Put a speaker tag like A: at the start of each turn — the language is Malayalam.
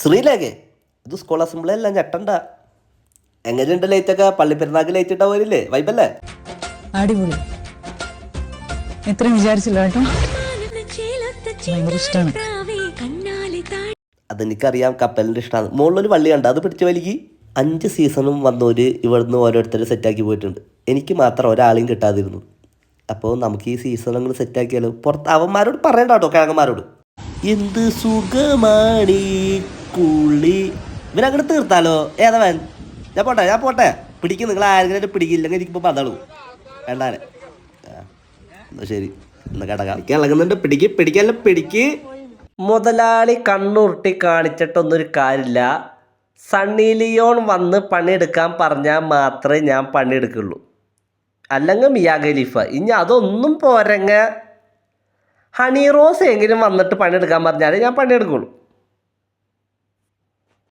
A: ശ്രീലേഖേ ഇത് സ്കൂൾ അസംബ്ലി അല്ല ഞെട്ടണ്ട എങ്ങനെയുണ്ട് ലൈറ്റൊക്കെ പള്ളി പെരുന്നാക്ക് ലൈറ്റ് ഇട്ടാ പോരില്ലേ വൈബല്ലേ
B: അടിപൊളി. എത്രയും വിചാരിച്ചില്ല കേട്ടോ. ഭയങ്കര ഇഷ്ടമാണ്
A: അതെനിക്കറിയാം കപ്പലിന്റെ ഇഷ്ടമാണ് മുകളിലൊരു വള്ളി കണ്ട? അത് പിടിച്ച വലിക്ക് അഞ്ച് സീസണും വന്നവർ ഇവിടുന്ന് ഓരോരുത്തർ സെറ്റാക്കി പോയിട്ടുണ്ട്. എനിക്ക് മാത്രം ഒരാളെയും കിട്ടാതിരുന്നു. അപ്പോൾ നമുക്ക് ഈ സീസൺ അങ്ങ് സെറ്റാക്കിയാലോ പുറത്ത് അവന്മാരോട് പറയണ്ട കേട്ടോ കിഴങ്ങന്മാരോട്. എന്ത് സുഖമാണ്? കുളി. ഇവനങ്ങോട്ട് തീർത്താലോ? ഏതവൻ ഞാൻ പോട്ടെ ഞാൻ പോട്ടെ. പിടിക്കും നിങ്ങൾ ആരെങ്കിലും പിടിക്കില്ലെങ്കിൽ എനിക്കിപ്പോൾ പതളു വേണ്ടാനെ എന്നാ ശരി. എന്നാ കിടക്കാം ഇളകുന്നുണ്ട്. പിടിക്ക് പിടിക്കല്ല പിടിക്ക്. മുതലാളി കണ്ണുരുട്ടി കാണിച്ചിട്ടൊന്നൊരു കാര്യമില്ല. സണ്ണി ലിയോൺ വന്ന് പണിയെടുക്കാൻ പറഞ്ഞാൽ മാത്രമേ ഞാൻ പണിയെടുക്കുള്ളൂ. അല്ലെങ്കിൽ മിയാ ഖലീഫ. ഇനി അതൊന്നും പോരങ്ങ. ഹണി റോസ് എങ്കിലും വന്നിട്ട് പണിയെടുക്കാൻ പറഞ്ഞാലേ ഞാൻ പണിയെടുക്കുള്ളൂ.